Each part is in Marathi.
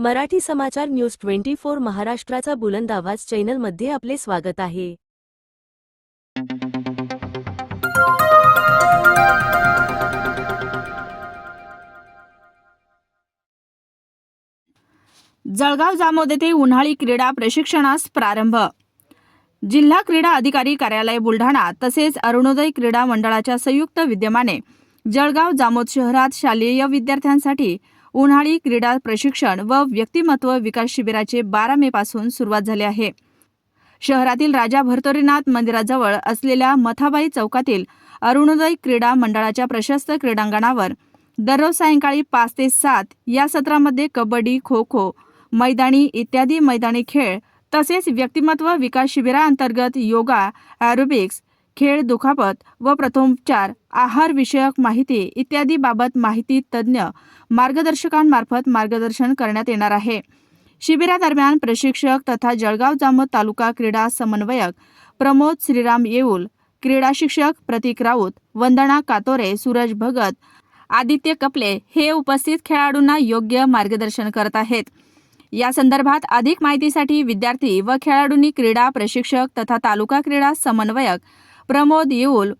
मराठी समाचार न्यूज ट्वेंटी फोर महाराष्ट्राचा बुलंद आवाज चॅनलमध्ये आपले स्वागत आहे. जळगाव जामोद येथे उन्हाळी क्रीडा प्रशिक्षणास प्रारंभ. जिल्हा क्रीडा अधिकारी कार्यालय बुलढाणा तसेच अरुणोदय क्रीडा मंडळाच्या संयुक्त विद्यमाने जळगाव जामोद शहरात शालेय विद्यार्थ्यांसाठी उन्हाळी क्रीडा प्रशिक्षण व व्यक्तिमत्व विकास शिबिराचे बारा मे पासून सुरुवात झाले आहे. शहरातील राजा भर्तोरीनाथ मंदिराजवळ असलेल्या मथाबाई चौकातील अरुणोदय क्रीडा मंडळाच्या प्रशस्त क्रीडांगणावर दररोज सायंकाळी पाच ते सात या सत्रामध्ये कबड्डी खो खो मैदानी इत्यादी मैदानी खेळ तसेच व्यक्तिमत्व विकास शिबिराअंतर्गत योगा ॲरोबिक्स खेळ दुखापत व प्रथमोपचार आहारविषयक माहिती इत्यादी बाबत माहिती तज्ज्ञ मार्गदर्शकांमार्फत मार्गदर्शन करण्यात येणार आहे. शिबिरादरम्यान प्रशिक्षक तथा जळगाव जामोद तालुका क्रीडा समन्वयक प्रमोद श्रीराम येऊल क्रीडा शिक्षक प्रतीक राऊत वंदना कातोरे सूरज भगत आदित्य कपले हे उपस्थित खेळाडूंना योग्य मार्गदर्शन करत आहेत. या संदर्भात अधिक माहितीसाठी विद्यार्थी व खेळाडूंनी क्रीडा प्रशिक्षक तथा तालुका क्रीडा समन्वयक प्रमोद येऊल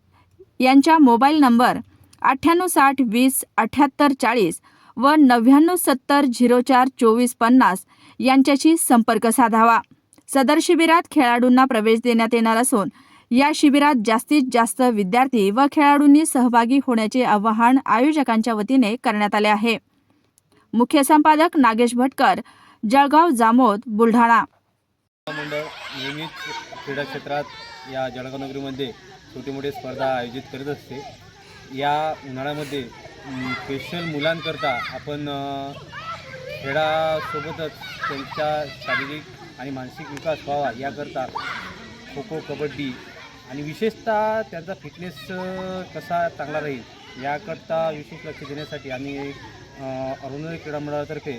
यांच्या मोबाईल नंबर अठ्ठ्याण्णव साठ वीस अठ्ठ्याहत्तर चाळीस व नव्याण्णव सत्तर झिरो चार चोवीस पन्नास यांच्याशी संपर्क साधावा. सदर शिबिरात खेळाडूंना प्रवेश देण्यात येणार असून या शिबिरात जास्तीत जास्त विद्यार्थी व खेळाडूंनी सहभागी होण्याचे आवाहन आयोजकांच्या वतीने करण्यात आले आहे. मुख्य संपादक नागेश भटकर जळगाव जामोद बुलढाणा. मंडळ नेहमीच क्रीडा क्षेत्रात या जळगाव नगरीमध्ये छोटे मोठे स्पर्धा आयोजित करत असते. या उन्हाळ्यामध्ये स्पेशल मुलांकरता आपण खेळासोबतच त्यांचा शारीरिक आणि मानसिक विकास व्हावा याकरता खो खो कबड्डी आणि विशेषतः त्यांचा फिटनेस कसा चांगला राहील याकरता विशेष लक्ष देण्यासाठी आम्ही अरुणोदय क्रीडा मंडळातर्फे